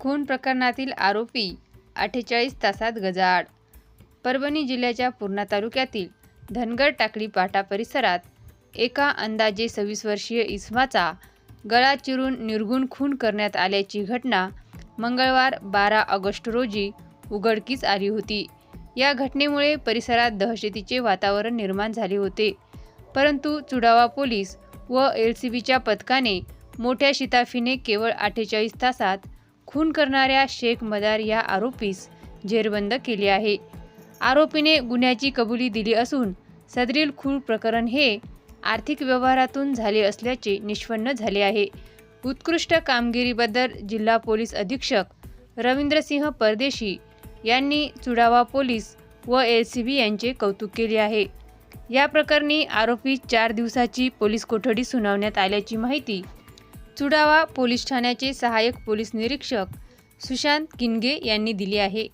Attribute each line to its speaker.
Speaker 1: खून प्रकरणातील आरोपी अठ्ठेचाळीस तासात गजाआड. परभणी जिल्ह्याच्या पूर्णा तालुक्यातील धनगर टाकळी पाटा परिसरात एका अंदाजे सव्वीस वर्षीय इसमाचा गळा चिरून निर्गुण खून करण्यात आल्याची घटना मंगळवार बारा ऑगस्ट रोजी उघडकीस आली होती. या घटनेमुळे परिसरात दहशतीचे वातावरण निर्माण झाले होते. परंतु चुडावा पोलीस व एल सी बीच्या पथकाने मोठ्या शिताफीने केवळ अठ्ठेचाळीस तासात खून करणाऱ्या शेख मदार या आरोपीस जेरबंद केले आहे. आरोपीने गुन्ह्याची कबुली दिली असून सदरील खून प्रकरण हे आर्थिक व्यवहारातून झाले असल्याचे निष्पन्न झाले आहे. उत्कृष्ट कामगिरीबद्दल जिल्हा पोलीस अधीक्षक रवींद्रसिंह परदेशी यांनी चुडावा पोलीस व एल सी बी यांचे कौतुक केले आहे. या प्रकरणी आरोपी चार दिवसाची पोलीस कोठडी सुनावण्यात आल्याची माहिती चुडावा पोलीस ठाण्याचे सहाय्यक पोलीस निरीक्षक सुशांत किनगे यांनी दिली आहे.